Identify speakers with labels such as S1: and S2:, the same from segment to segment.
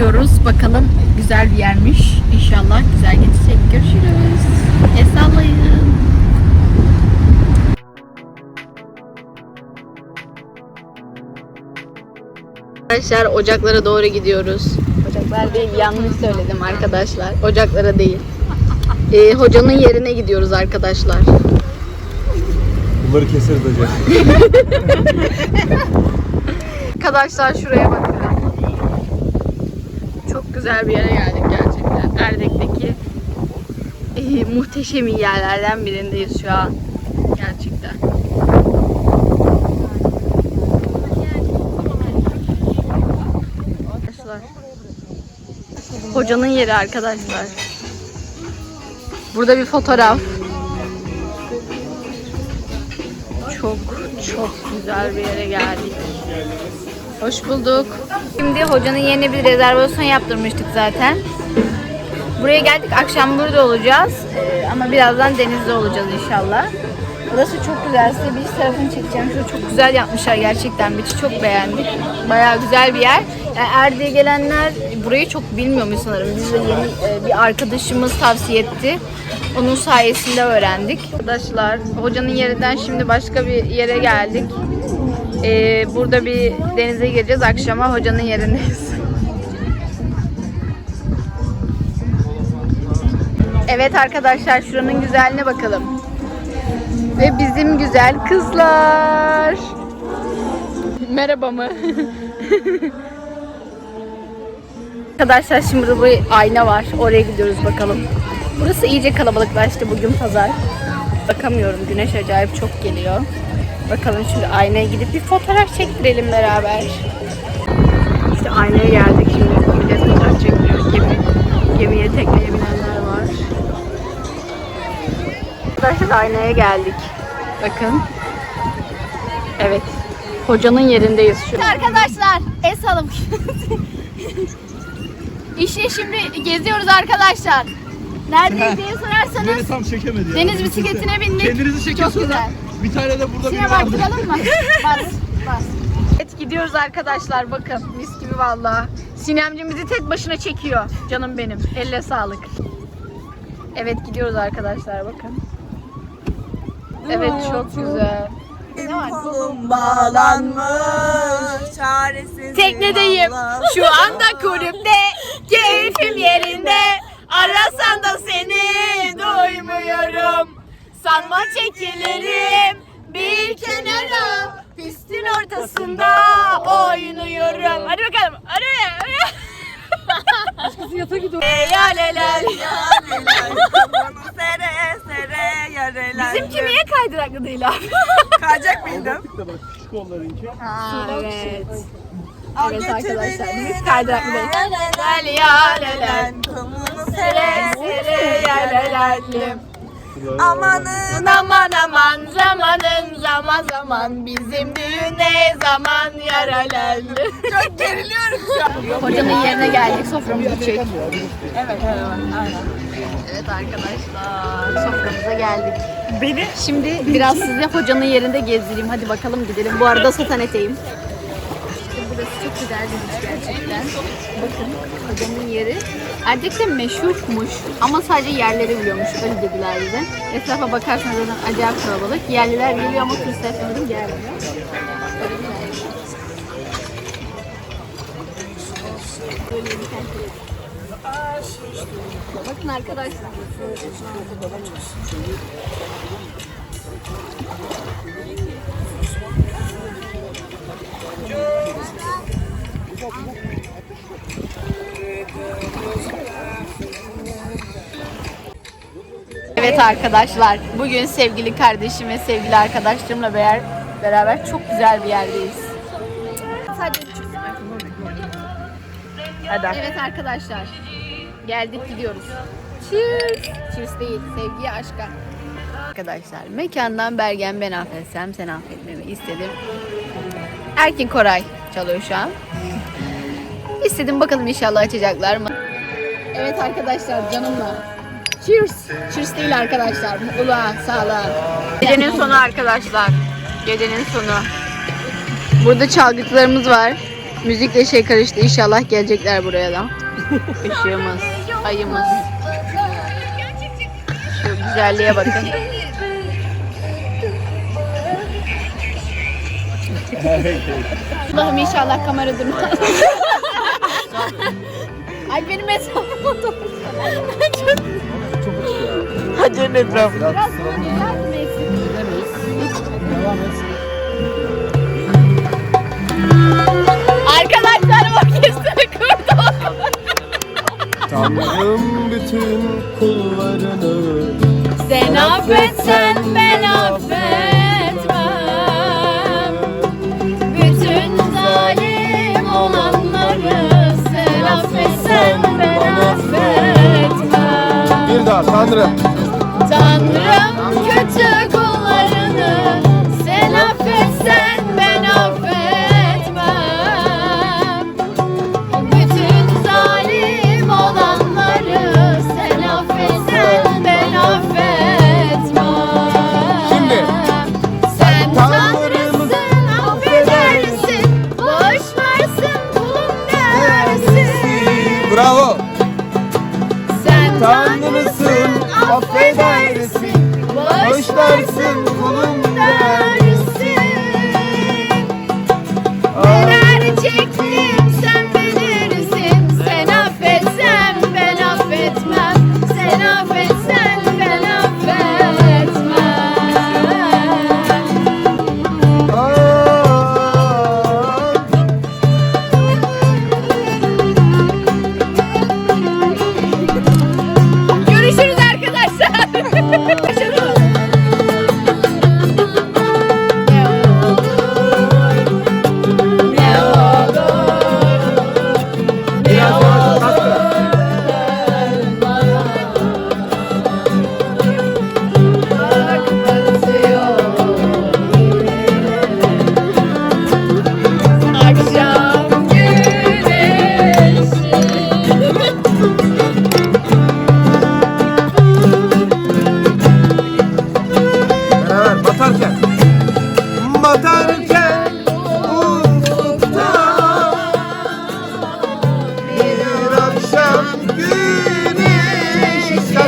S1: gidiyoruz. Bakalım güzel bir yermiş. İnşallah güzel geçecek. Görüşürüz. El sallayın. Arkadaşlar ocaklara doğru gidiyoruz. Ocaklar değil yanlış söyledim arkadaşlar. Ocaklara değil. Ee, hocanın yerine gidiyoruz arkadaşlar.
S2: Bunları keseriz hocam.
S1: Arkadaşlar şuraya bakın. Güzel bir yere geldik gerçekten. Erdek'teki eh, muhteşem yerlerden birindeyiz şu an. Gerçekten. Arkadaşlar. Hocanın yeri arkadaşlar. Burada bir fotoğraf. Çok çok güzel bir yere geldik. Hoş bulduk. Şimdi hocanın yerine bir rezervasyon yaptırmıştık zaten. Buraya geldik. Akşam burada olacağız. Ee, ama birazdan denizde olacağız inşallah. Burası çok güzel. Size bir tarafını çekeceğim. Şöyle çok güzel yapmışlar gerçekten. Biçi çok beğendik. Bayağı güzel bir yer. Yani Erdek'e gelenler burayı çok bilmiyormuş sanırım. Biz de yeni e, bir arkadaşımız tavsiye etti. Onun sayesinde öğrendik. Arkadaşlar hocanın yerinden şimdi başka bir yere geldik. Ee, burada bir denize gireceğiz akşama hocanın yerindeyiz. Evet arkadaşlar şuranın güzelliğine bakalım. Ve bizim güzel kızlar. Merhaba mı? arkadaşlar şimdi burada bir ayna var. Oraya gidiyoruz bakalım. Burası iyice kalabalıklaştı bugün pazar. Bakamıyorum güneş acayip çok geliyor. Bakalım şimdi aynaya gidip bir fotoğraf çektirelim beraber. İşte aynaya geldik şimdi. Millet fotoğraf çektiriyor. Gemi, gemiye tekneye binenler var. Arkadaşlar aynaya geldik. Bakın. Evet. Hocanın yerindeyiz şu an.
S3: Arkadaşlar el salım. işte şimdi geziyoruz arkadaşlar. Neredeyiz diye
S2: Beni
S3: sorarsanız
S2: tam çekemedi ya.
S3: deniz bisikletine bindik.
S2: Kendinizi çekin
S3: Çok güzel.
S2: Bir tane de burada
S3: Şuna
S2: biri vardı.
S3: baktıralım mı? Bas bas.
S1: Evet gidiyoruz arkadaşlar bakın mis gibi vallahi. Sinemcim bizi tek başına çekiyor canım benim. Elle sağlık. Evet gidiyoruz arkadaşlar bakın. Evet çok güzel.
S4: Kolum bağlanmış çaresiz
S1: Teknedeyim. Şu anda kulüpte. Keyfim yerinde. Arasan da seni duymuyorum. Sanma çekilirim bir kenara. Pistin ortasında oynuyorum. Hadi bakalım. Hadi. hadi. Eyaleler.
S4: Sere sere yareler
S1: Bizimki niye kaydıraklı değil abi?
S4: Kayacak mıydım?
S2: De bak küçük onlarınki.
S1: evet.
S4: Al
S1: Evet
S4: götür
S1: arkadaşlar, biz kaydıraklı değil.
S4: Yaleler,
S1: Yaleler.
S4: Kumunu
S1: Sere
S4: sere
S1: yalelerlim.
S4: Amanın
S1: Aman aman zamanın zaman zaman bizim düğün ne zaman yaralandı.
S4: çok geriliyorum şu an.
S1: Hocanın yerine geldik soframızı çek. Evet evet aynen. Evet arkadaşlar soframıza geldik.
S4: Beni
S1: Şimdi biraz size hocanın yerinde gezdireyim. Hadi bakalım gidelim. Bu arada satan eteğim. Burası çok güzel bir iş gerçekten. Bakın hocanın yeri. Erdek'te meşhurmuş ama sadece yerleri biliyormuş. Öyle dediler bize. Etrafa bakarsanız zaten acayip kalabalık. Yerliler geliyor ama turistler sanırım gelmiyor. Böyle bir. Bakın arkadaşlar. Evet arkadaşlar, bugün sevgili kardeşim ve sevgili arkadaşlarımla beraber, beraber çok güzel bir yerdeyiz. Sadece
S4: Hadi.
S1: Evet arkadaşlar, geldik gidiyoruz. Cheers! Cheers değil, sevgiye aşka. Arkadaşlar, mekandan Bergen ben affetsem sen affetmemi istedim. Erkin Koray çalıyor şu an. İstedim bakalım inşallah açacaklar mı? Evet arkadaşlar canımla. Cheers. Cheers değil arkadaşlar. Mutluluğa, sağlığa. Gecenin sonu arkadaşlar. Gecenin sonu. Burada çalgıcılarımız var. Müzikle şey karıştı. İnşallah gelecekler buraya da. Işığımız, ayımız. Şu güzelliğe bakın.
S3: Allah'ım inşallah kamera durmaz. Ay benim hesabım oldu.
S2: Hacer'in etrafında.
S3: Biraz böyle yardım etsin. Arkadaşlar orkestra kurdu.
S2: Tanrım bütün kullarını
S3: Sen affetsen ben affetmem.
S2: Daha Tanrım. of favor.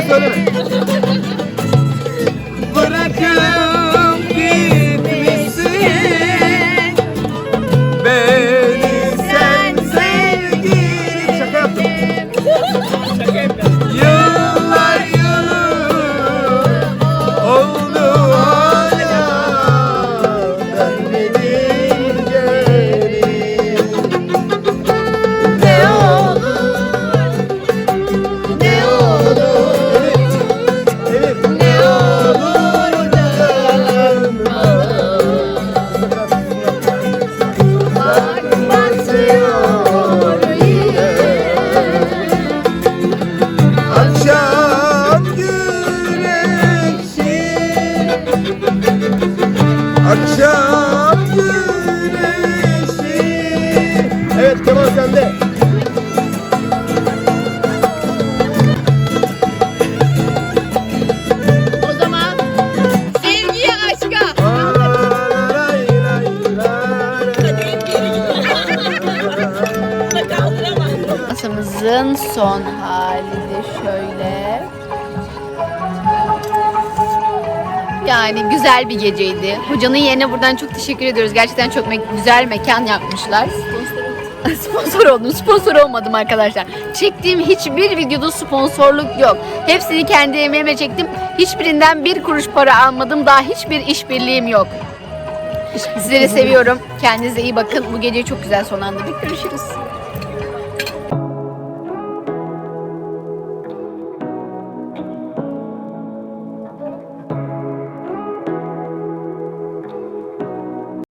S2: Güneş. Sen söyleme.
S1: Şöyle. Yani güzel bir geceydi. Hocanın yerine buradan çok teşekkür ediyoruz. Gerçekten çok me- güzel mekan yapmışlar. Sponsor oldum. Sponsor olmadım arkadaşlar. Çektiğim hiçbir videoda sponsorluk yok. Hepsini kendi emeğime çektim. Hiçbirinden bir kuruş para almadım. Daha hiçbir işbirliğim yok. Sizleri seviyorum. Kendinize iyi bakın. Bu geceyi çok güzel sonlandırdık. Görüşürüz.